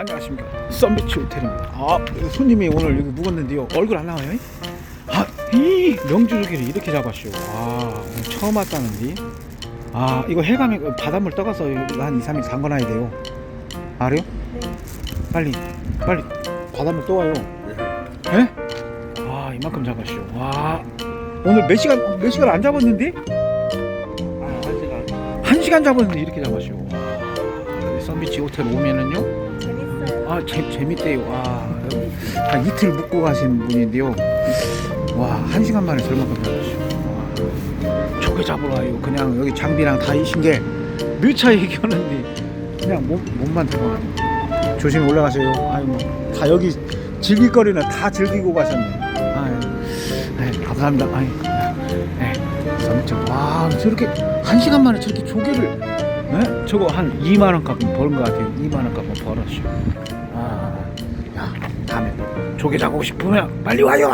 안녕하십니까 썬비치 호텔입니다 아 손님이 오늘 여기 묵었는데요 얼굴 안 나와요? 아이 명주조개를 이렇게 잡았쇼 아 오늘 처음 왔다는데 아 이거 해감에 그 바닷물 떠가서 한 2, 3일 담가놔야 돼요 알아요? 빨리 빨리 바닷물 떠와요 예? 아 이만큼 잡았쇼 와 오늘 몇 시간 몇 시간 안 잡았는데? 아, 한 시간. 한 시간 잡았는데 이렇게 잡았쇼 와 썬비치 호텔 오면은요. 아 재, 재밌대요. 와 여기 한 이틀 묵고 가신 분인데요. 와한 시간 만에 절만큼 잡으시고. 와, 조개 잡으러 와요. 그냥 여기 장비랑 다 이신 게 묘차 얘기하는데 그냥 몸, 몸만 들어가요 조심히 올라가세요. 아유 뭐 다 여기 즐길 거리는 다 즐기고 가셨네. 아유 네, 감사합니다. 아유 네, 썸점 와 저렇게 한 시간 만에 저렇게 조개를 네? 저거 한 2만 원 값은 버는 것 같아요. 2만 원 값은 벌었죠 아, 야 다음에 조개 잡고 싶으면 빨리 와요